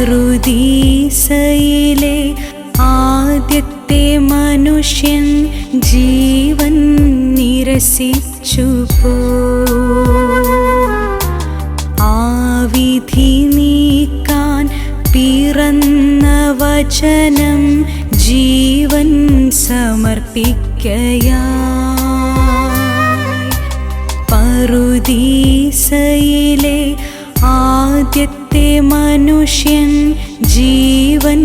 പറുദീസയിലെ ആദ്യത്തെ മനുഷ്യൻ ജീവൻ നിരസിച്ചു പോ നീക്കാൻ പിറന്ന വചനം ജീവൻ സമർപ്പിക്കയാ. പറുദീസയിലെ ആദ്യത്തെ മനുഷ്യൻ ജീവൻ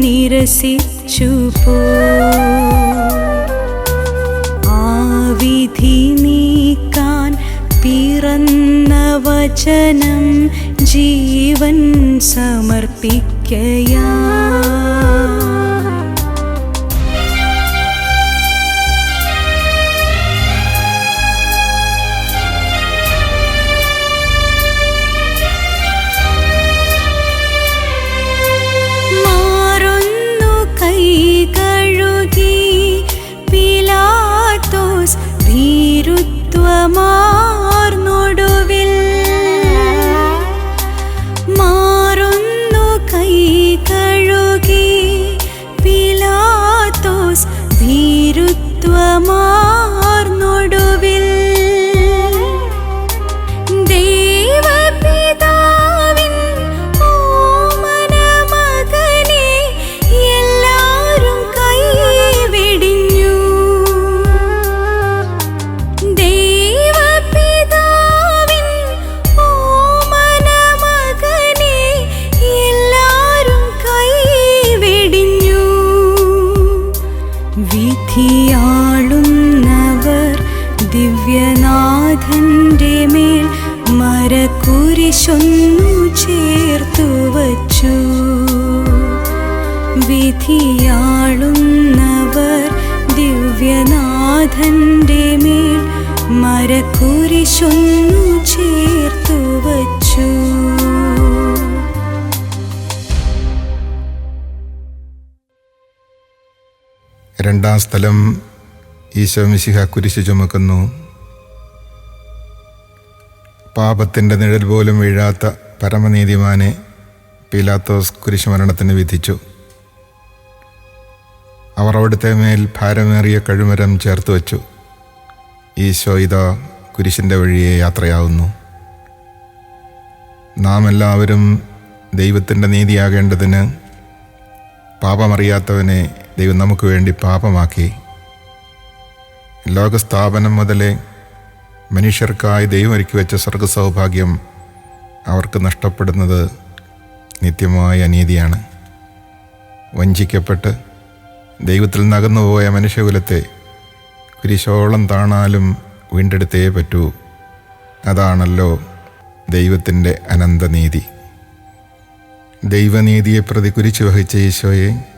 നിരസിച്ചു പോ. ആ വിധി നീക്കാൻ പിറന്ന വചനം ജീവൻ സമർപ്പിക്കയാ. പിലാത്തോസ് വിധിയാളുന്നവർ ദിവ്യനാഥന്റെ മേൽ മരക്കുരിശൊന്നു ചേർത്തു വച്ചു. വിധിയാളുന്നവർ ദിവ്യനാഥന്റെ മേൽ മരക്കുരിശൊന്നു ചേർത്തു വച്ചു. രണ്ടാം സ്ഥലം ഈശോ മിശിഹ കുരിശു ചുമക്കുന്നു. പാപത്തിന്റെ നിഴൽ പോലും വീഴാത്ത പരമനീതിമാനെ പീലാത്തോസ് കുരിശുമരണത്തിന് വിധിച്ചു. അവർ അവിടുത്തെ മേൽ ഭാരമേറിയ കഴുമരം ചേർത്ത് വച്ചു. ഈശോ ഇതാ കുരിശിന്റെ വഴിയെ യാത്രയാവുന്നു. നാം എല്ലാവരും ദൈവത്തിന്റെ നീതിയാകേണ്ടതിന് പാപമറിയാത്തവനെ ദൈവം നമുക്ക് വേണ്ടി പാപമാക്കി. ലോകസ്ഥാപനം മുതലേ മനുഷ്യർക്കായി ദൈവം ഒരുക്കി വെച്ച സ്വർഗ സൗഭാഗ്യം അവർക്ക് നഷ്ടപ്പെടുന്നത് നിത്യമായ അനീതിയാണ്. വഞ്ചിക്കപ്പെട്ട് ദൈവത്തിൽ നകന്നുപോയ മനുഷ്യകുലത്തെ കുരിശോളം താണാലും വീണ്ടെടുത്തേ പറ്റൂ. അതാണല്ലോ ദൈവത്തിന്റെ അനന്തനീതി. ദൈവനീതിയെ പ്രതി കുരിച്ചു വഹിച്ച ഈശോയെ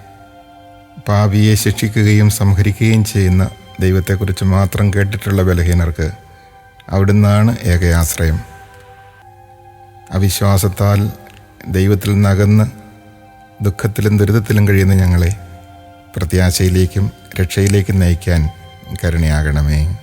പാപിയെ ശിക്ഷിക്കുകയും സംഹരിക്കുകയും ചെയ്യുന്ന ദൈവത്തെക്കുറിച്ച് മാത്രം കേട്ടിട്ടുള്ള ബലഹീനർക്ക് അവിടുന്നാണ് ഏകയാശ്രയം. അവിശ്വാസത്താൽ ദൈവത്തിൽ നകന്ന് ദുഃഖത്തിലും ദുരിതത്തിലും കഴിയുന്ന ഞങ്ങളെ പ്രത്യാശയിലേക്കും രക്ഷയിലേക്കും നയിക്കാൻ കരുണയാകണമേ.